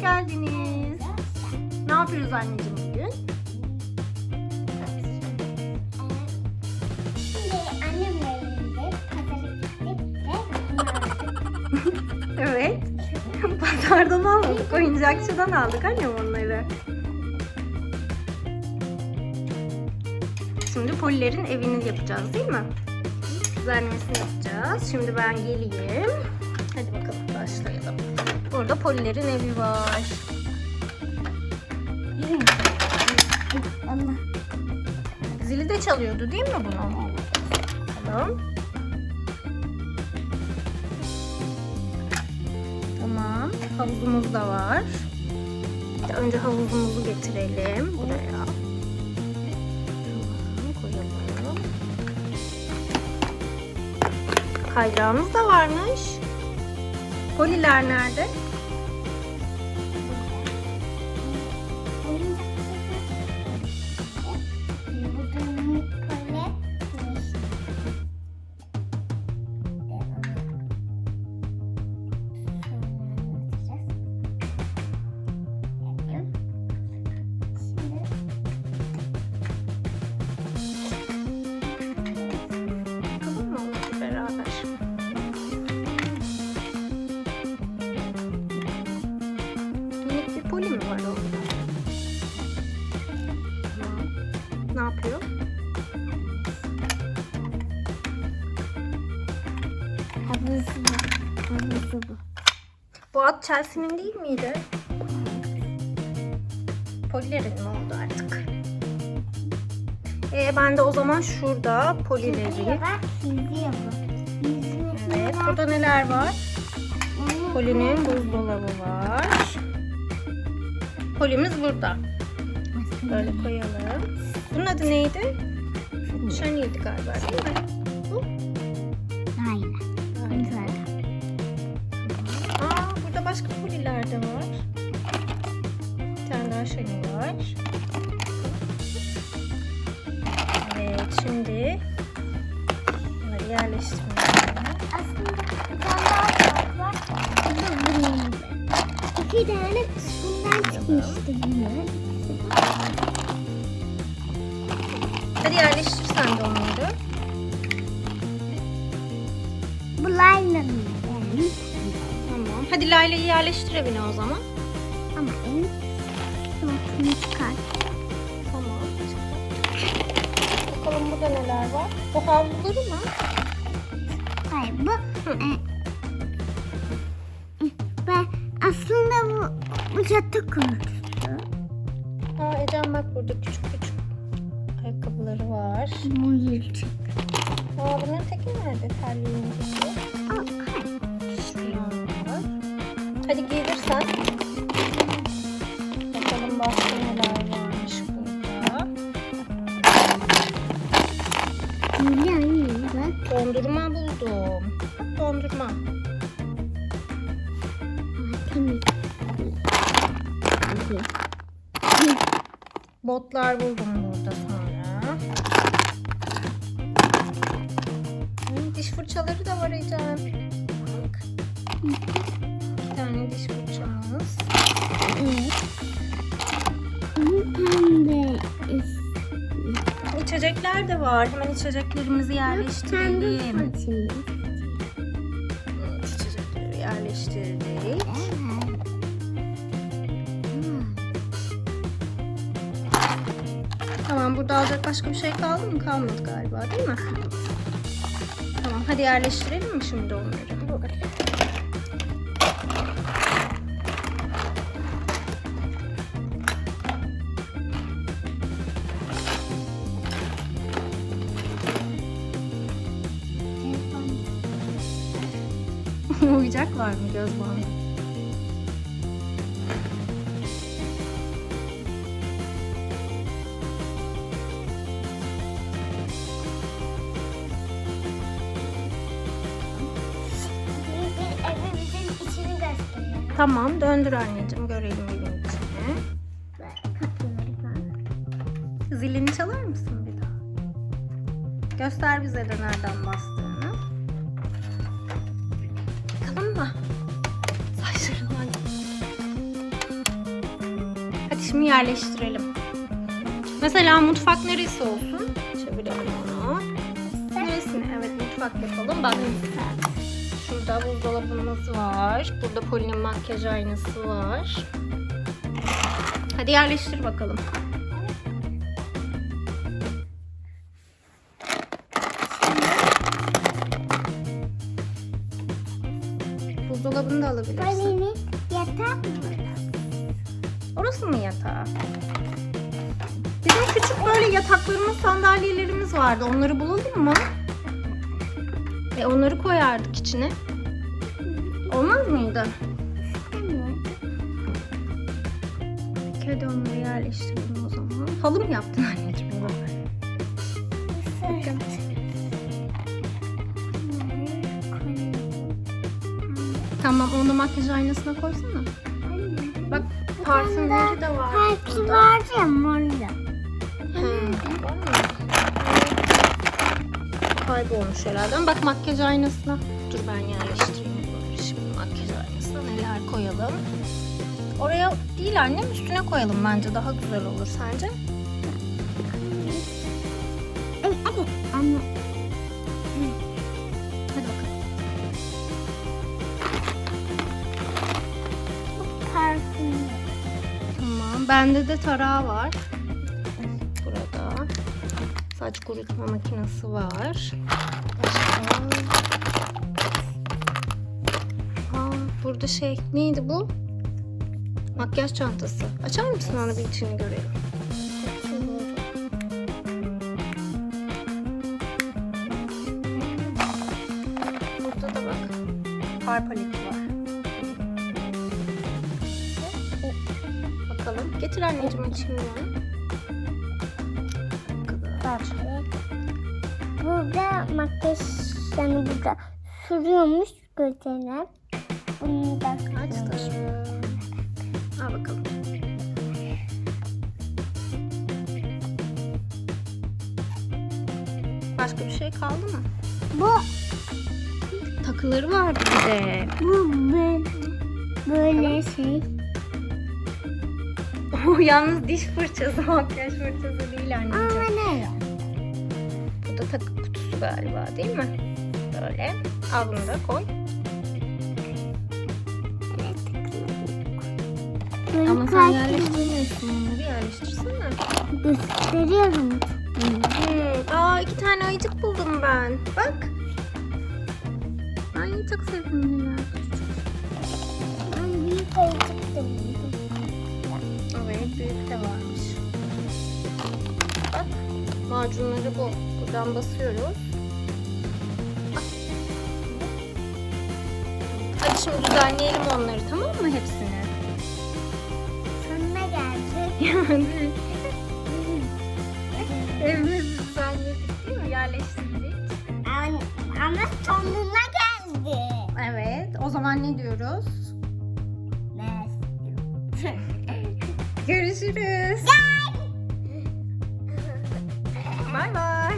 geldiniz. Ne yapıyoruz anneciğim bugün? Evet. Pazardan almadık. Oyuncakçıdan aldık annem onları. Şimdi Polilerin evini yapacağız değil mi? Düzenlemesini yapacağız. Şimdi ben geleyim. Hadi bakalım başlayalım. Burada Polilerin evi var. Allah. Zili de çalıyordu değil mi bunun? Bakalım. Tamam. Havuzumuz da var. Önce havuzumuzu getirelim buraya. Tamam, koyalım. Kayrağımız da varmış. Poliler nerede? Ne yapıyor? Havuzu bu. Havuzu bu. Bu at Chelsea'nin değil miydi? Polilerin mi oldu artık? Ee, ben de o zaman şurada polileri. Evet, burada neler var? Poli'nin buzdolabı var. Polimiz burada. Böyle koyalım. Bunun adı neydi? Shani'ydi galiba değil mi? Bu? Aynen. Güzel. Aa, burada başka poliler de var. Bir tane daha Shani var. Evet, şimdi bunları yerleştirmeye. Aslında bir tane daha var. Bu da bunun gibi. İki tane bundan çıkmıştı bunlar. Hadi yerleştir sen de onları. Bu Layla'nın yani. Tamam. Hadi Layla'yı yerleştir evine o zaman. Ama en sonunu çıkar. Tamam. Bakalım burada neler var. O havluları mı? Hayır bu e, ben aslında bu bu yatak örtüsü. Aa Ecem bak burada küçük ayakkabıları var. Yılçık. Aa bunların teki nerede? Terliğin hayır. Var. Hadi giydirsen. Bakalım başka neler varmış burada. Anne bak. Dondurma buldum. Dondurma. Botlar buldum burada sonra. Diş fırçaları da var Ecem. Bak. İki tane diş fırçamız. Evet. Pembe. İçecekler de var. Hemen içeceklerimizi yerleştirelim. İçecekleri yerleştirdik. Tamam burada alacak başka bir şey kaldı mı? Kalmadı galiba değil mi? Hadi yerleştirelim mi şimdi onları? Oyuncak var mı göz bandı? Tamam döndür anneciğim görelim evin falan. Zilini çalar mısın bir daha? Göster bize de nereden bastığını. Bakalım mı? Saçlarından. şimdi yerleştirelim. Mesela mutfak neresi olsun? Çevirelim onu. Neresini? Evet mutfak yapalım. Bak şurada buzdolabımız var. Burada Poli'nin makyaj aynası var. Hadi yerleştir bakalım. Buzdolabını da alabilirsin. Poli'nin yatak mı? Orası mı yatağı? Bizim küçük böyle yataklarımız, sandalyelerimiz vardı. Onları bulalım mı? E onları koyardık içine. Olmaz mıydı? Hadi onları yerleştirelim o zaman. Halı mı yaptın anneciğim? Bakın. Tamam onu makyaj aynasına koysana. Bak parfümleri de var. Parfüm vardı ya mı? Kaybolmuş herhalde. Bak makyaj aynasına. Dur ben yerleştireyim aynasına neler koyalım. Oraya değil annem üstüne koyalım bence daha güzel olur sence? Hadi hadi anne. Hadi bakalım. Parfüm. Tamam. Bende de tarağı var. Burada. Saç kurutma makinesi var. Başka. Burada şey neydi bu? Makyaj çantası. Açar mısın onu bir içini görelim? Burada da bak. Far paleti var. Bakalım. Getir anneciğim açayım ben. Bu kadar. Burada makyaj yani burada sürüyormuş gözlerine. Bunu da Açtır. Al bakalım. Başka bir şey kaldı mı? Bu Takıları vardı bir de. bu böyle, böyle şey. O yalnız diş fırçası, makyaj fırçası değil anneciğim. Ama ne? Bu da takı kutusu galiba değil mi? Böyle. Al bunu da koy. Böyle Ama sen yerleştirmiyorsun onları yerleştirsene. gösteriyorum. Hmm. Aa iki tane ayıcık buldum ben. Bak. Ay çok sevimliler. Ben büyük ayıcık da buldum. Evet büyük de varmış. Bak macunları bu. Buradan basıyoruz. Hadi şimdi düzenleyelim onları tamam mı hepsini? Yani evimizi düzenledik değil mi? Yerleştirdik. Ama, ama sonuna geldi. Evet o zaman ne diyoruz? Görüşürüz. Bay bay.